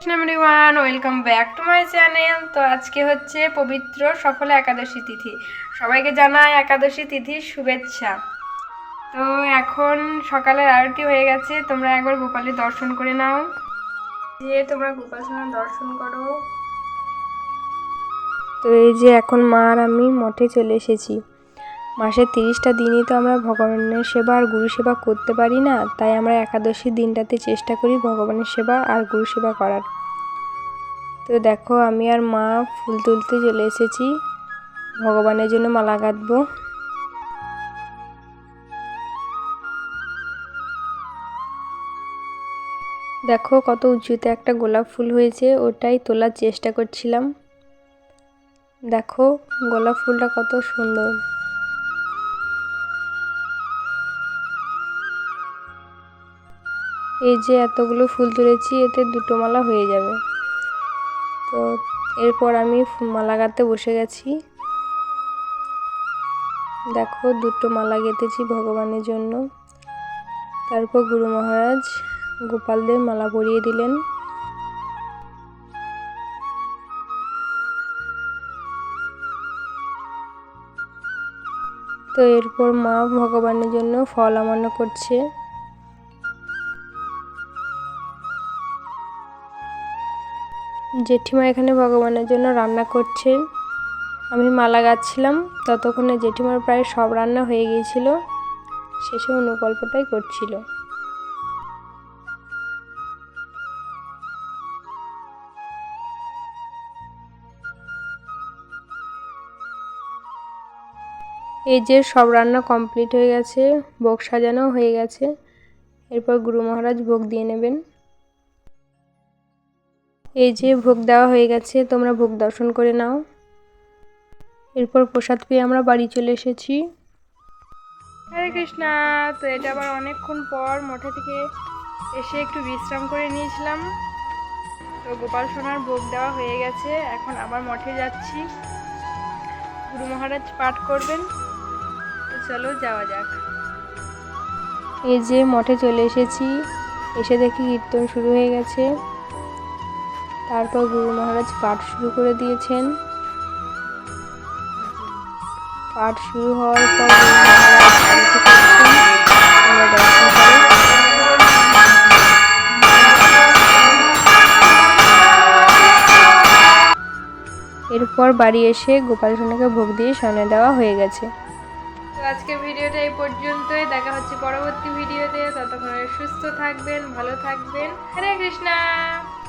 Everyone welcome back to my channel তো আজকে হচ্ছে পবিত্র সফলা একাদশী তিথি। সবাইকে জানাই একাদশী তিথির শুভেচ্ছা। তো এখন সকালের আরতি হয়ে গেছে, তোমরা একবার গোপালের দর্শন করে নাও। যে তোমরা গোপাল দর্শন করো। তো এই যে এখন মা আর আমি মঠে চলে এসেছি। মাসের তিরিশটা দিনই তো আমরা ভগবানের সেবা আর গুরু সেবা করতে পারি না, তাই আমরা একাদশী দিনটাতে চেষ্টা করি ভগবানের সেবা আর গুরু সেবা করার। তো দেখো, আমি আর মা ফুল তুলতে চলে এসেছি। ভগবানের জন্য মালা গাঁথবো। দেখো, কত উঁচুতে একটা গোলাপ ফুল হয়েছে, ওটাই তোলার চেষ্টা করছিলাম। দেখো, গোলাপ ফুলটা কত সুন্দর। এই যে এতগুলো ফুল তুলেছি, এতে দুটো মালা হয়ে যাবে। তো এরপর আমি মালা গাঁথতে বসে গেছি। দেখো, দুটো মালা গেঁথেছি ভগবানের জন্য। তারপর গুরু মহারাজ গোপালদের মালা পরিয়ে দিলেন। তো এরপর মা ভগবানের জন্য ফল আমান্য করছে। জেঠিমা এখানে ভগবানের জন্য রান্না করছে। আমি মালা গাচ্ছিলাম, ততক্ষণে জেঠিমার প্রায় সব রান্না হয়ে গিয়েছিল। শেষে অনুকল্পটাই করছিল। এই যে সব রান্না কমপ্লিট হয়ে গেছে, ভোগ সাজানো হয়ে গেছে। এরপর গুরু মহারাজ ভোগ দিয়ে নেবেন। এই যে ভোগ দেওয়া হয়ে গেছে তোমরা ভোগ দর্শন করে নাও। এরপর প্রসাদ পেয়ে আমরা বাড়ি চলে এসেছি। হরে কৃষ্ণা তো এটা আবার অনেকক্ষণ পর মঠে থেকে এসে একটু বিশ্রাম করে নিয়েছিলাম। তো গোপাল সোনার ভোগ দেওয়া হয়ে গেছে এখন আবার মঠে যাচ্ছি। গুরু মহারাজ পাঠ করবেন তো চলো যাওয়া যাক। এই যে মঠে চলে এসেছি এসে দেখি কীর্তন শুরু হয়ে গেছে। তারপর গুরু মহারাজ পাঠ শুরু করে দিয়েছেন। পাঠ শুরু হওয়ার পর গুরু মহারাজ এরপর বাড়ি এসে গোপাল সোনাকে ভোগ দিয়ে সামনে দেওয়া হয়ে গেছে। তো আজকের ভিডিওটা এই পর্যন্তই। দেখা হচ্ছে পরবর্তী ভিডিওতে। ততক্ষণ সুস্থ থাকবেন, ভালো থাকবেন। হরে কৃষ্ণা!